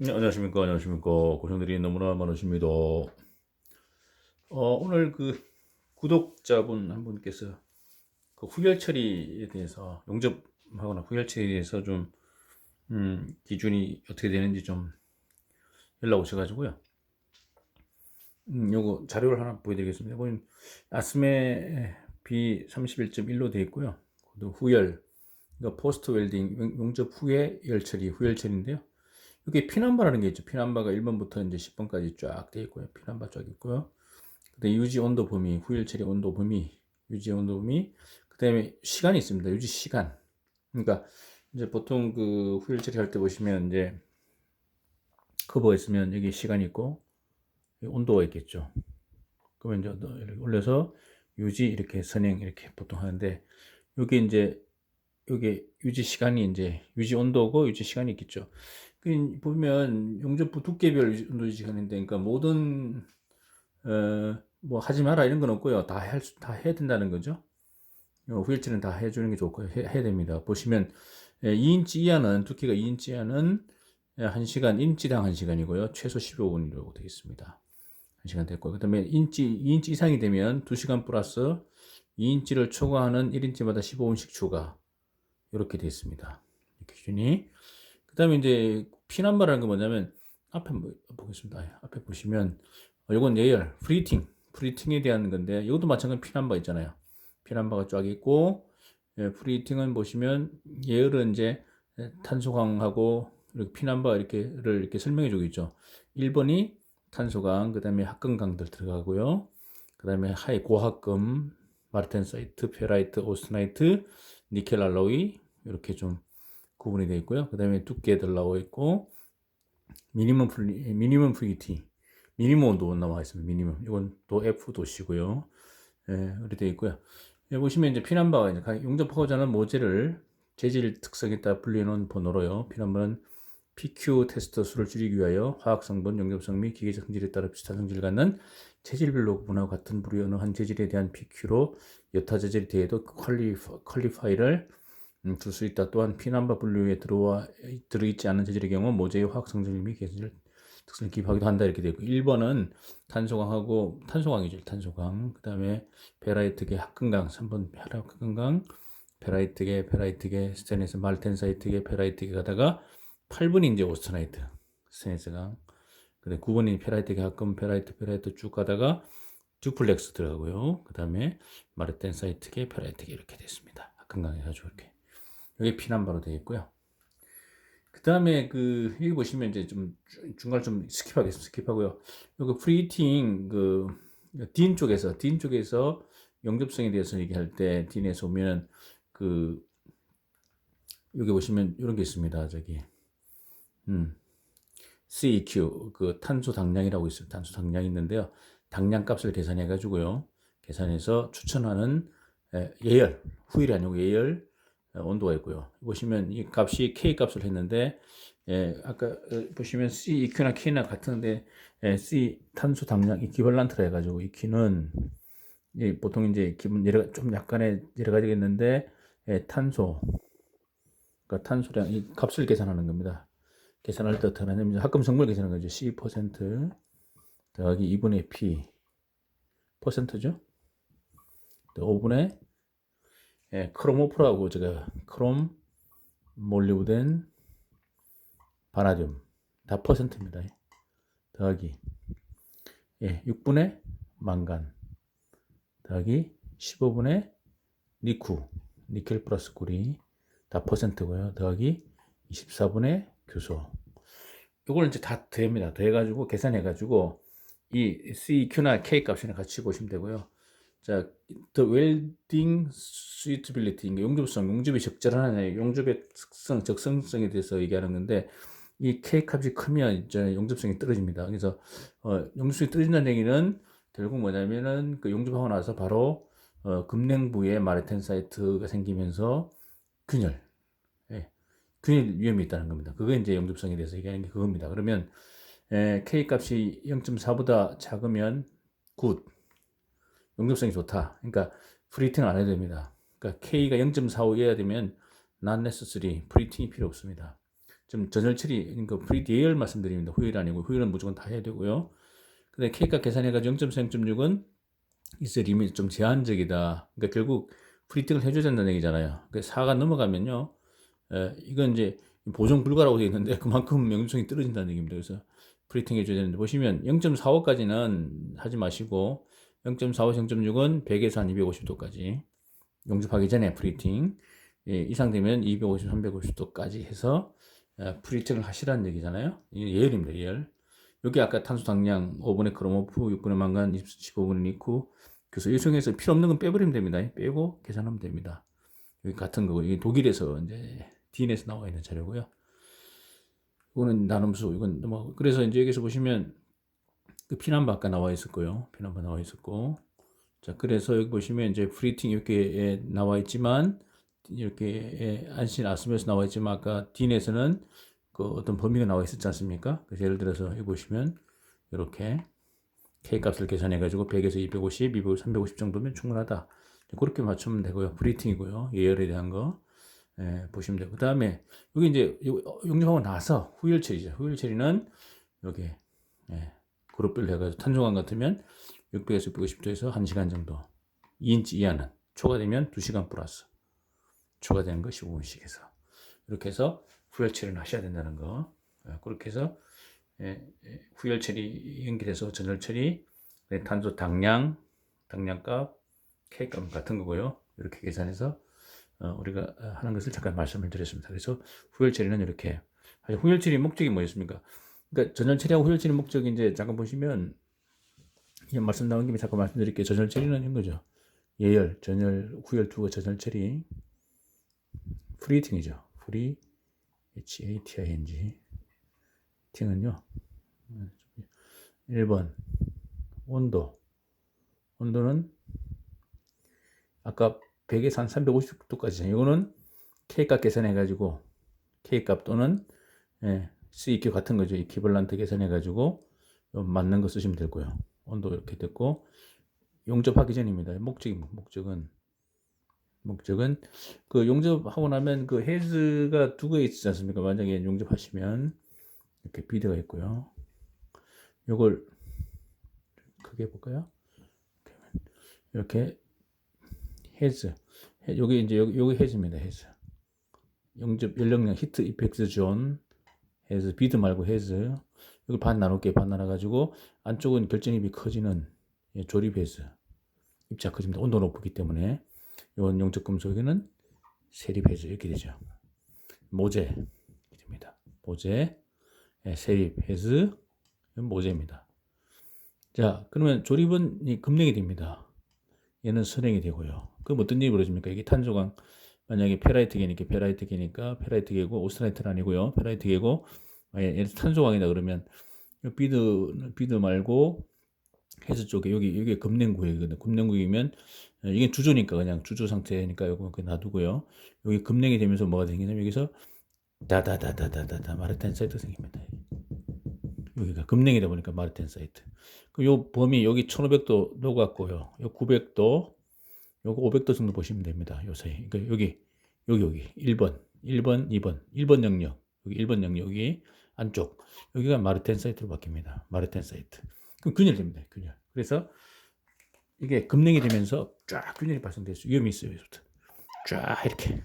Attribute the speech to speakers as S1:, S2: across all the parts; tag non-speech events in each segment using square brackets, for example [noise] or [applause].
S1: 네, 안녕하십니까, 안녕하십니까. 고생들이 너무나 많으십니다. 어, 오늘 그 구독자분 한 분께서 그 후열 처리에 대해서 용접하거나 후열 처리에 대해서 좀, 음, 기준이 어떻게 되는지 좀 연락 오셔가지고요. 음, 요거 자료를 하나 보여드리겠습니다. 보면 아스메 B31.1로 되어 있고요. 또 후열, 그러니까 포스트 웰딩, 용- 용접 후에 열 처리, 후열 처리인데요. 여기 피난바라는 게 있죠. 피난바가 1번부터 이제 10번까지 쫙 되어 있고요. 피난바 쫙 있고요. 그다음에 유지 온도 범위, 후열 처리 온도 범위, 유지 온도 범위, 그다음에 시간이 있습니다. 유지 시간. 그러니까 이제 보통 그 후열 처리할 때 보시면 이제 커버가 있으면 여기 시간이 있고 온도가 있겠죠. 그러면 이제 올려서 유지 이렇게 선행 이렇게 보통 하는데 여기 이제 여기 유지 시간이 이제 유지 온도고 유지 시간이 있겠죠. 그 보면 용접부 두께별 유지- 온도 유지 시간인데 그러니까 모든 어 뭐 하지 마라 이런 건 없고요. 다 할 수 다 해야 된다는 거죠. 어, 후일치는 다 해주는 게 좋고요. 해, 해야 됩니다. 보시면 예, 2인치 이하는 두께가 2인치 이하는 예, 1시간 인치당 1시간이고요. 최소 15분이라고 되어 있습니다. 1시간 됐고 그 다음에 인치 2인치 이상이 되면 2시간 플러스 2인치를 초과하는 1인치마다 15분씩 추가 이렇게 되어 있습니다. 이 기준이 그 다음에 이제 피난바라는 건 뭐냐면 앞에 뭐, 보겠습니다. 예, 앞에 보시면 어, 이건 예열 프리팅 프리팅에 대한 건데 이것도 마찬가지 피난바 있잖아요. 피난바가 쫙 있고 예, 프리팅은 보시면 예열은 이제 탄소광하고 이렇게 피난바 이렇게를 이렇게 설명해 주고 있죠. 1번이 탄소광, 그다음에 합금강들 들어가고요. 그 다음에 하이 고합금, 마르텐사이트, 페라이트, 오스나이트, 니켈 알로이 이렇게 좀 구분이 되어 있고요. 그 다음에 두께들 나와 있고 미니멈 프리 미니멈 프리티 미니멈 온도 나와 있습니다. 미니멈 이건 또 F 도시고요. 예, 이렇게 되어 있고요. 여기 보시면 이제 피난바가 이제 각 용접하고자 하는 모듈을 재질 특성에 따라 분류해놓은 번호로요. 피난바는 PQ 테스터 수를 줄이기 위하여 화학 성분, 용접성 및 기계적 성질에 따라 비슷한 성질을 갖는 재질별로 구분하고 같은 부류의 어느 한 재질에 대한 PQ로 여타 재질에 대해도 퀄리파, 퀄리파이를 음, 둘수 있다. 또한 피난바 분류에 들어와 들어있지 않은 재질의 경우 모재의 화학 성질 및 기계적 특성을 기입하기도 한다 이렇게 되고 1번은 탄소광하고 탄소광이죠. 탄소광. 그다음에 베라이트계 합금강 3번 합금강 페라이트계 페라이트계 스테인리스 말텐사이트계 페라이트계 가다가 8번이 이제 오스트나이트 스테인리스강 근데 9번이 페라이트계 합금 페라이트 페라이트 쭉 가다가 듀플렉스 들어가고요. 그 다음에 마르텐 사이트계 페라이트계 이렇게 됐습니다. 합금강 해가지고 이렇게 여기 피난바로 되어 있고요. 그 다음에 그 여기 보시면 이제 좀 중- 중간 좀 스킵하겠습니다. 스킵하고요. 여기 프리팅 그딘 쪽에서 딘 쪽에서 영접성에 대해서 얘기할 때 딘에서 오면 그 여기 보시면 이런 게 있습니다. 저기 음 CEQ 그 탄소 당량이라고 있어요. 탄소 당량이 있는데요. 당량 값을 계산해 가지고요. 계산해서 추천하는 에, 예열 후일이 아니고 예열 어, 온도가 있고요. 보시면 이 값이 K 값을 했는데 예, 아까 어, 보시면 CEQ나 K나 같은데 예, C 탄소 당량 이퀴벌란트라 해가지고 이 Q는 예, 보통 이제 기본 여러 좀 약간의 여러 가지가 있는데 예, 탄소 그러니까 탄소량 이 값을 계산하는 겁니다. 계산할 때 어떻게 하냐면 합금 성분을 계산하는 거죠. C 퍼센트 더하기 2분의 P 퍼센트죠. 5분의 예, 크로모프라고 제가 크롬 몰리브덴 바나듐 다 퍼센트입니다. 더하기 예, 6분의 망간 더하기 15분의 니쿠 니켈 플러스 구리 다 퍼센트고요. 더하기 24분의 교소 이걸 이제 다 더합니다. 더해가지고 계산해가지고 이 CQ나 K 값이랑 같이 보시면 되고요. 자, the welding suitability, 용접성, 용접이 적절하냐, 용접의 특성, 적성성에 대해서 얘기하는 건데, 이 K 값이 크면 이제 용접성이 떨어집니다. 그래서, 어, 용접성이 떨어진다는 얘기는 결국 뭐냐면은 그 용접하고 나서 바로, 어, 금냉부에 마르텐 사이트가 생기면서 균열, 예, 균열 위험이 있다는 겁니다. 그게 이제 용접성에 대해서 얘기하는 게 그겁니다. 그러면, 에, K 값이 0.4보다 작으면 굿. 용접성이 좋다. 그러니까 프리팅을 안 해도 됩니다. 그러니까 K가 0.45 이하야 되면 not necessary 프리팅이 필요 없습니다. 좀 전열 처리, 그러니까 프리트 예열 말씀드립니다. 후일 아니고 후일은 무조건 다 해야 되고요. 근데 K값 계산해가지고 0.4, 0.6은 이스 리밋 좀 제한적이다. 그러니까 결국 프리팅을 해줘야 된다는 얘기잖아요. 그 4가 넘어가면요. 에, 이건 이제 보정 불가라고 되어 있는데 [laughs] 그만큼 명중성이 떨어진다는 얘기입니다. 그래서 프리팅 해 줘야 되는데 보시면 0.45까지는 하지 마시고 0.45, 0.6은 100에서 한 250도까지 용접하기 전에 프리팅 예, 이상 되면 250, 350도까지 해서 어, 프리팅을 하시라는 얘기잖아요. 예열입니다. 예열. 여기 아까 탄소 당량 5분의 크로모프, 6분의 망간, 15분의 니쿠. 그래서 이 중에서 필요 없는 건 빼버리면 됩니다. 빼고 계산하면 됩니다. 여기 같은 거고 이게 독일에서 이제 DN에서 나와 있는 자료고요. 이거는 나눔수 이건 뭐 그래서 이제 여기서 보시면 그 피난바 아까 나와 있었고요. 피난바 나와 있었고 자 그래서 여기 보시면 이제 프리팅 이렇게 나와 있지만 이렇게 안신 아스메스 나와 있지만 아까 딘에서는 그 어떤 범위가 나와 있었지 않습니까? 그래서 예를 들어서 여기 보시면 이렇게 K 값을 계산해 가지고 100에서 250, 250, 350 정도면 충분하다. 그렇게 맞추면 되고요. 브리팅이고요. 예열에 대한 거 예, 보시면 되고. 그다음에 여기 이제 용접하고 나서 후열 처리죠. 후열 처리는 여기 예, 그룹별로 해가지고 탄소관 같으면 600에서 650도에서 1시간 정도 2인치 이하는 초과되면 2시간 플러스 초과되는 거 15분씩 해서. 이렇게 해서 후열 처리를 하셔야 된다는 거. 예, 그렇게 해서 예, 예, 후열 처리 연결해서 전열 처리 네, 탄소 당량 당량값 K값 같은 거고요. 이렇게 계산해서 어, 우리가 하는 것을 잠깐 말씀을 드렸습니다. 그래서 후열 처리는 이렇게. 후열 처리 목적이 뭐였습니까? 그러니까 전열 처리하고 후열 처리 목적이 이제 잠깐 보시면 이 말씀 나온 김에 잠깐 말씀드릴게요. 전열 처리는 이런 거죠. 예열 전열 후열 두고 전열 처리. 프리팅이죠. 프리 H-A-T-I-N-G 팅은요. 1번. 온도. 온도는 아까 100에서 한 350도까지 이거는 K값 계산해 가지고 K값 또는 예, CEQ 같은 거죠 이퀴벌란트 계산해 가지고 맞는 거 쓰시면 되고요 온도 이렇게 됐고 용접하기 전입니다 목적이 뭐, 목적은 목적은 그 용접하고 나면 그 헤즈가 두 개 있지 않습니까? 만약에 용접하시면 이렇게 비드가 있고요. 요걸 크게 볼까요? 이렇게 헤즈 여기 이제 여기, 여기 헤즈입니다. 헤즈 용접 연령량 히트 이펙트 존 헤즈 비드 말고 헤즈 이걸 반 나눌게 반 나눠 가지고 안쪽은 결정입이 커지는 예, 조립 헤즈 입자 커집니다. 온도 높기 때문에 이건 용적 금속에는 세립해서 이렇게 되죠. 모재 됩니다. 모재 예, 세립해서 모재입니다. 자, 그러면 조립은 이 금냉이 됩니다. 얘는 선행이 되고요. 그럼 어떤 일이 벌어집니까? 이게 탄소광 만약에 페라이트계니까 페라이트계니까 페라이트계고 오스라이트는 아니고요. 페라이트계고 얘는 탄소광이다 그러면 비드 비드 말고 해수 쪽에 여기 여기 금냉구역이거든요. 금냉구역이면 어, 이게 주조니까 그냥 주조 상태니까 이거 놔두고요. 여기 금냉이 되면서 뭐가 생기냐면 여기서 다다다다다다다 마르텐 사이트 생깁니다. 여기가 금냉이다 보니까 마르텐 사이트. 그요 범위 여기 1500도 녹았고요. 요 900도 요거 500도 정도 보시면 됩니다. 요 사이. 그러니까 여기 여기 여기 1번 1번 2번 1번 영역 여기 1번 영역이 안쪽 여기가 마르텐 사이트로 바뀝니다. 마르텐 사이트. 그럼 균열됩니다. 균열. 그래서 이게 급냉이 되면서 쫙 균열이 발생될 수 위험이 있어요. 여기서부터. 쫙 이렇게.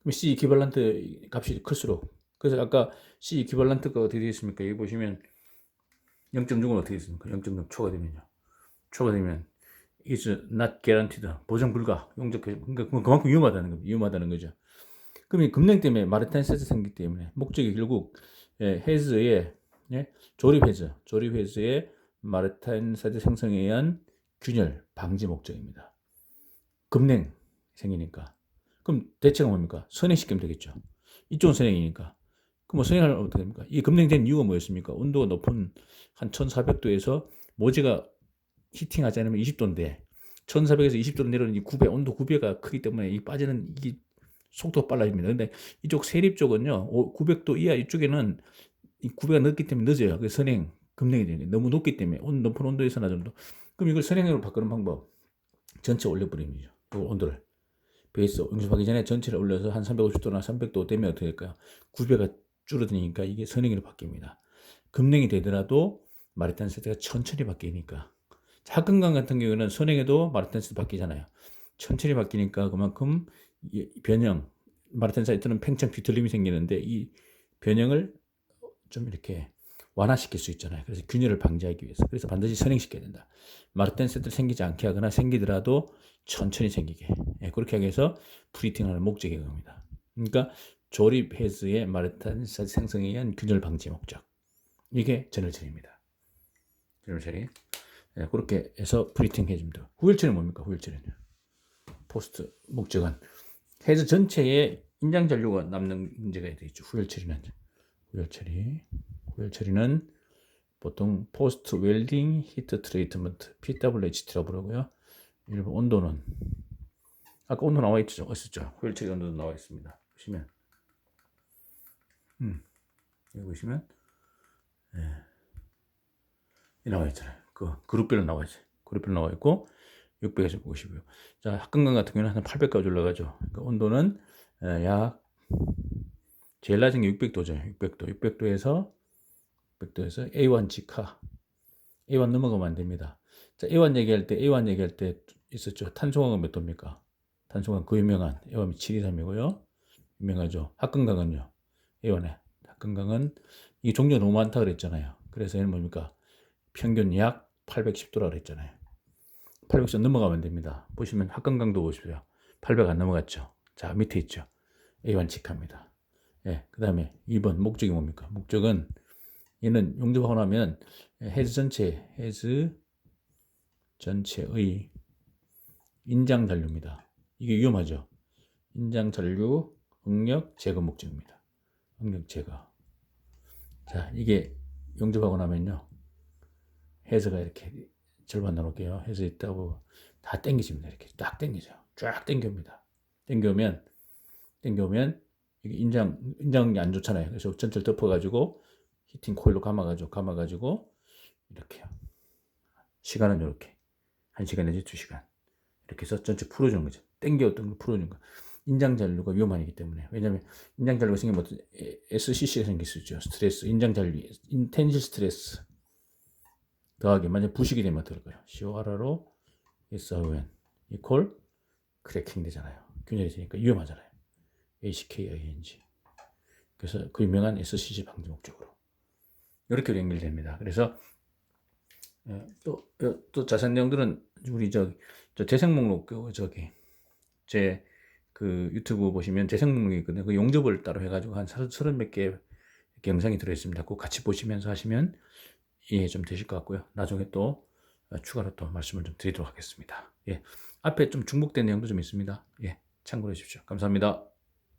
S1: 그럼 C 이퀴발란트 값이 클수록 그래서 아까 C 이퀴발란트가 어떻게 되어 있습니까? 여기 보시면 0.6은 어떻게 있습니까? 0.6 초가 되면요. 초가 되면 is not guaranteed 보장 불가 용적 그러니까 그만큼 위험하다는 겁니다. 위험하다는 거죠. 그럼 이 급냉 때문에 마르탄세스 생기기 때문에 목적이 결국 예, 헤즈의 예, 조립 헤즈 조립 헤즈의 마르탄세스 생성에 의한 균열 방지 목적입니다. 급냉 생기니까. 그럼 대체가 뭡니까? 선행시키면 되겠죠. 이쪽은 선행이니까. 그럼 뭐 선행하면 어떻게 됩니까? 이 급냉된 이유가 뭐였습니까? 온도가 높은 한 1400도에서 모재가 히팅하지 않으면 20도인데 1400에서 20도로 내려오는 이 9배, 온도 9배가 크기 때문에 이 빠지는 이 속도가 빨라집니다. 근데 이쪽 세립 쪽은요, 900도 이하 이쪽에는 이 9배가 늦기 때문에 늦어요. 그 선행, 급냉이 되는 거예요. 너무 높기 때문에 온 높은 온도에서나 정도 그럼 이걸 선행으로 바꾸는 방법. 전체 올려버립니다. 그 온도를. 베이스 응접하기 전에 전체를 올려서 한 350도나 300도 되면 어떻게 될까요? 9배가 줄어드니까 이게 선행으로 바뀝니다. 급냉이 되더라도 마르탄 세트가 천천히 바뀌니까 합근강 같은 경우는 선행에도 세트 바뀌잖아요. 천천히 바뀌니까 그만큼 이 변형 마르탄 사이트는 팽창 뒤틀림이 생기는데 이 변형을 좀 이렇게 완화시킬 수 있잖아요. 그래서 균열을 방지하기 위해서. 그래서 반드시 선행시켜야 된다. 마르텐 세트를 생기지 않게 하거나 생기더라도 천천히 생기게. 예, 그렇게 하기 위해서 프리팅하는 목적이 겁니다. 그러니까 조립 해즈의 마르텐 세트 생성에 의한 균열 방지 목적. 이게 전월 처리입니다. 전월 처리. 예, 그렇게 해서 프리팅 해줍니다. 처리는 뭡니까? 처리는. 포스트 목적은 해즈 전체에 인장 잔류가 남는 문제가 되겠죠. 후열 처리는. 후열 처리. 후열 처리는 보통 포스트 웰딩 히트 트리트먼트 PWHT라고 부르고요. 일본 온도는 아까 온도 나와 있죠. 있었죠. 후열 처리 온도도 나와 있습니다. 보시면 음. 여기 보시면 예. 이 나와 있잖아요. 그 그룹별로 나와 있어요. 그룹별로 나와 있고 600에서 50이요. 자, 합금강 같은 경우는 한 800까지 올라가죠. 그러니까 온도는 예, 약 제일 낮은 게 600도죠. 600도. 600도에서 600도에서 A1 직하. A1 넘어가면 안 됩니다. 자, A1 얘기할 때 A1 얘기할 때 있었죠. 탄소강은 몇 도입니까? 탄소강 그 유명한 A1이 723이고요. 유명하죠. 합금강은요. A1에 합금강은 이 종류가 너무 많다 그랬잖아요. 그래서 얘는 뭡니까? 평균 약 810도라 그랬잖아요. 800선 넘어가면 안 됩니다. 보시면 합금강도 보십시오. 800 안 넘어갔죠. 자, 밑에 있죠. A1 직합니다. 예, 그 다음에 2번 목적이 뭡니까? 목적은 얘는 용접하고 나면 해즈 전체, 해즈 전체의 인장 잔류입니다. 이게 위험하죠. 인장 잔류 응력 제거 목적입니다. 응력 제거. 자, 이게 용접하고 나면요. 해즈가 이렇게 절반 나눠게요. 해서 있다고 다 땡기집니다. 이렇게 딱 땡기죠. 쫙 땡깁니다. 땡겨오면 땡겨오면 이게 인장 인장이 안 좋잖아요. 그래서 전체를 덮어가지고 히팅 코일로 감아가지고 감아가지고 이렇게요. 시간은 이렇게 한 시간 내지 두 시간 이렇게 해서 전체 풀어주는 거죠. 땡겨왔던 걸 풀어주는 거. 인장 잔류가 위험하기 때문에 왜냐하면 인장 잔류가 생기면 SCC가 생길 수 있죠. 스트레스, 인장 잔류, 인텐실 스트레스 더하기 만약 부식이 되면 어떨 까요 COR로 SON 이콜 크래킹 되잖아요. 균열이 되니까 위험하잖아요. ACKING. 그래서 그 유명한 SCC 방지 목적으로 이렇게 연결됩니다. 그래서 예, 또, 또 자세한 내용들은 우리 저, 저 재생 목록 그 저기 제 그 유튜브 보시면 재생 목록이 있거든요. 그 용접을 따로 해가지고 한 서른 몇 개 영상이 들어있습니다. 그 같이 보시면서 하시면 이해 좀 되실 것 같고요. 나중에 또 추가로 또 말씀을 좀 드리도록 하겠습니다. 예. 앞에 좀 중복된 내용도 좀 있습니다. 예. 참고해 주십시오. 감사합니다.